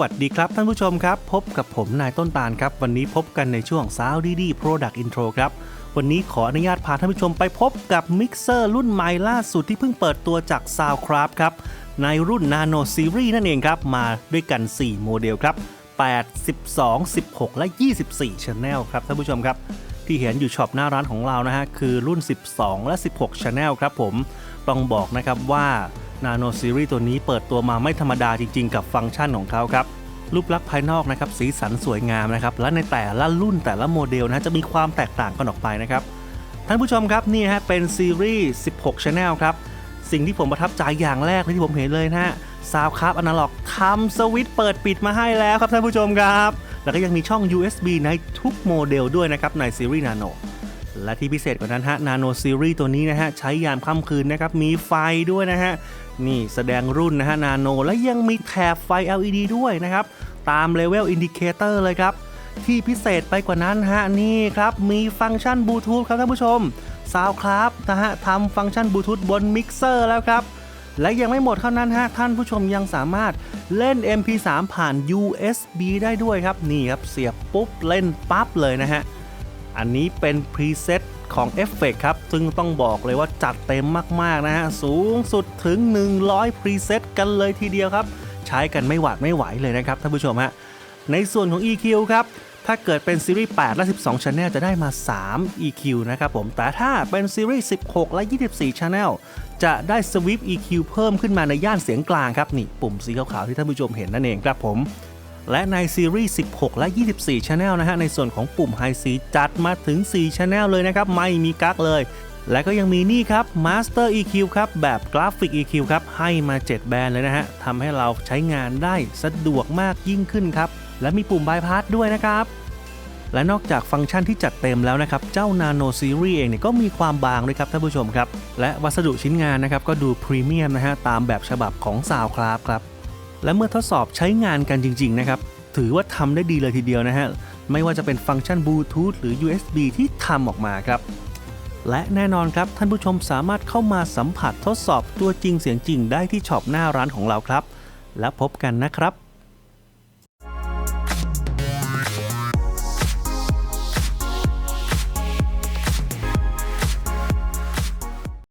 วัสดีครับท่านผู้ชมครับ พบกับผมนายต้นตาลครับ วันนี้พบกันในช่วง s o u d ดี Product Intro ครับ วันนี้ขออนุญาตพาท่านผู้ชมไปพบกับมิกเซอร์รุ่นใหม่ล่าสุดที่เพิ่งเปิดตัวจาก Soundcraft ครับ ในรุ่น Nano Series นั่นเองครับ มาด้วยกัน 4 โมเดลครับ 8 12 16 และ 24 Channel ครับท่านผู้ชมครับ ที่เห็นอยู่ช็อปหน้าร้านของเรานะฮะคือรุ่น 12 และ 16 Channel ครับผมต้องบอกนะครับว่า Nano Series ตัวนี้เปิดตัวมาไม่ธรรมดาจริงๆ กับฟังก์ชันของเขาครับรูปลักษณ์ภายนอกนะครับสีสันสวยงามนะครับและในแต่ละรุ่นแต่ละโมเดลนะจะมีความแตกต่างกันออกไปนะครับท่านผู้ชมครับนี่ฮะเป็นซีรีส์ 16 Channel ครับสิ่งที่ผมประทับใจอย่างแรกที่ผมเห็นเลยนะฮะซาวครับอนาล็อกทำสวิตช์เปิดปิดมาให้แล้วครับท่านผู้ชมครับ แล้วก็ยังมีช่อง USB ในทุกโมเดลด้วยนะครับในซีรีส์ Nano และที่พิเศษกว่านั้นฮะ Nano Series ตัวนี้นะฮะใช้ยามค่ำคืนนะครับมีไฟด้วยนะฮะนี่แสดงรุ่นนะฮะ Nano และยังมีแถบไฟ LED ด้วยนะครับ ตาม Level Indicator เลยครับ ที่พิเศษไปกว่านั้นฮะนี่ครับ มีฟังก์ชันบลูทูธครับท่านผู้ชมซาวครับนะฮะทำฟังก์ชันบลูทูธบนมิกเซอร์แล้วครับ และยังไม่หมดเท่านั้นฮะท่านผู้ชมยังสามารถเล่น MP3 ผ่าน USB ได้ด้วยครับ นี่ครับเสียบปุ๊บเล่นปั๊บเลยนะฮะ อันนี้เป็นพรีเซตของเอฟเฟกครับ ซึ่งต้องบอกเลยว่าจัดเต็มมาก ๆ นะฮะ สูงสุดถึง 100 พรีเซตกันเลยทีเดียวครับ ใช้กันไม่หวาดไม่ไหวเลยนะครับท่านผู้ชมฮะ ในส่วนของ EQ ครับ ถ้าเกิดเป็นซีรีส์ 8 และ 12 Channel จะได้มา 3 EQ นะครับผม แต่ถ้าเป็นซีรีส์ 16 และ 24 Channel จะได้สวิป EQ เพิ่มขึ้นมาในย่านเสียงกลางครับ นี่ปุ่มสีขาวๆที่ท่านผู้ชมเห็นนั่นเองครับผม และในซีรีส์ 16 และ 24 Channel นะฮะ ในส่วนของปุ่ม High C จัดมาถึง 4 Channel เลยนะครับ ไม่มีกั๊กเลย และก็ยังมีนี่ครับ Master EQ ครับ แบบกราฟิก EQ ครับ ให้มา 7 แบรนด์เลยนะฮะทำให้เราใช้งานได้สะดวกมากยิ่งขึ้นครับ และมีปุ่ม Bypass ด้วยนะครับและนอกจากฟังก์ชันที่จัดเต็มแล้วนะครับ เจ้า Nano Series เองเนี่ยก็มีความบางด้วยครับท่านผู้ชมครับ และวัสดุชิ้นงานนะครับก็ดูพรีเมียมนะฮะตามแบบฉบับของ Soundcraft ครับ และเมื่อทดสอบใช้งานกันจริงๆนะครับถือว่าทำได้ดีเลยทีเดียวนะฮะไม่ว่าจะเป็นฟังก์ชันบลูทูธหรือ USB ที่ทำออกมาครับและแน่นอนครับท่านผู้ชมสามารถเข้ามาสัมผัสทดสอบตัวจริงเสียงจริงได้ที่ช็อปหน้าร้านของเราครับ แล้วพบกันนะครับ